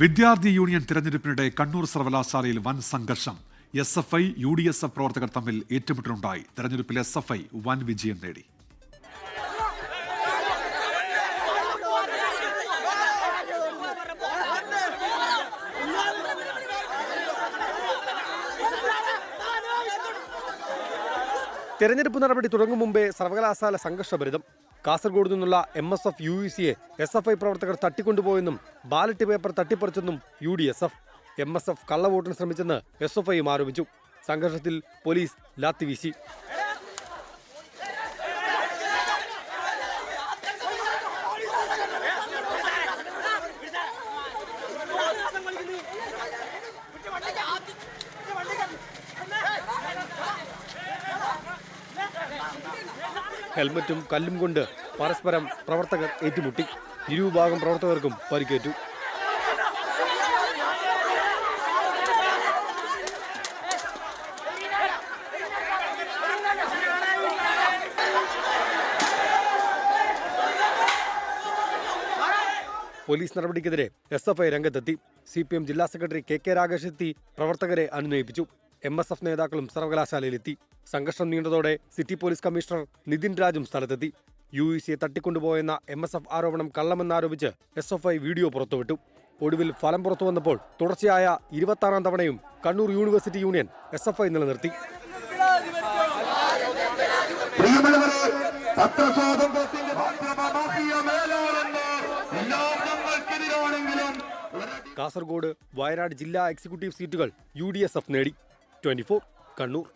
വിദ്യാർത്ഥി യൂണിയൻ തിരഞ്ഞെടുപ്പിനിടെ കണ്ണൂർ സർവകലാശാലയിൽ വൻ സംഘർഷം. S F I U D S F പ്രവർത്തകർ തമ്മിൽ ഏറ്റുമുട്ടലുണ്ടായി. തെരഞ്ഞെടുപ്പിൽ എസ് എഫ് ഐ വൻ വിജയം നേടി. തെരഞ്ഞെടുപ്പ് നടപടി തുടങ്ങും മുമ്പേ സർവകലാശാല സംഘർഷഭരിതം. കാസർഗോഡ് നിന്നുള്ള എം എസ് എഫ് യു സിയെ എസ് എഫ് ഐ പ്രവർത്തകർ തട്ടിക്കൊണ്ടുപോയെന്നും ballot paper തട്ടിപ്പറിച്ചെന്നും U D S F. M S F കള്ളവോട്ടിന് ശ്രമിച്ചെന്ന് എസ് എഫ് ഐയും ആരോപിച്ചു. സംഘർഷത്തിൽ പോലീസ് ലാത്തിവീശി ഹെൽമറ്റും കല്ലും കൊണ്ട് പരസ്പരം പ്രവർത്തകർ ഏറ്റുമുട്ടി. ഇരുവിഭാഗം പ്രവർത്തകർക്കും പരിക്കേറ്റു. പോലീസ് നടപടിക്കെതിരെ എസ് എഫ് ഐ രംഗത്തെത്തി. സി പി എം ജില്ലാ സെക്രട്ടറി കെ കെ രാഗേഷ് എത്തി പ്രവർത്തകരെ അനുനയിപ്പിച്ചു. എം എസ് എഫ് നേതാക്കളും സർവകലാശാലയിലെത്തി. സംഘർഷം നീണ്ടതോടെ സിറ്റി പോലീസ് കമ്മീഷണർ നിതിൻ രാജും സ്ഥലത്തെത്തി. യു ഇ സിയെ തട്ടിക്കൊണ്ടുപോയെന്ന എം എസ് എഫ് ആരോപണം കള്ളമെന്നാരോപിച്ച് എസ് എഫ് ഐ വീഡിയോ പുറത്തുവിട്ടു. ഒടുവിൽ ഫലം പുറത്തു വന്നപ്പോൾ തുടർച്ചയായ ഇരുപത്താറാം തവണയും Kannur university union S F I നിലനിർത്തി. കാസർഗോഡ് വയനാട് ജില്ലാ എക്സിക്യൂട്ടീവ് സീറ്റുകൾ യു ഡി എസ് എഫ് നേടി. ട്വന്റി കണ്ണൂർ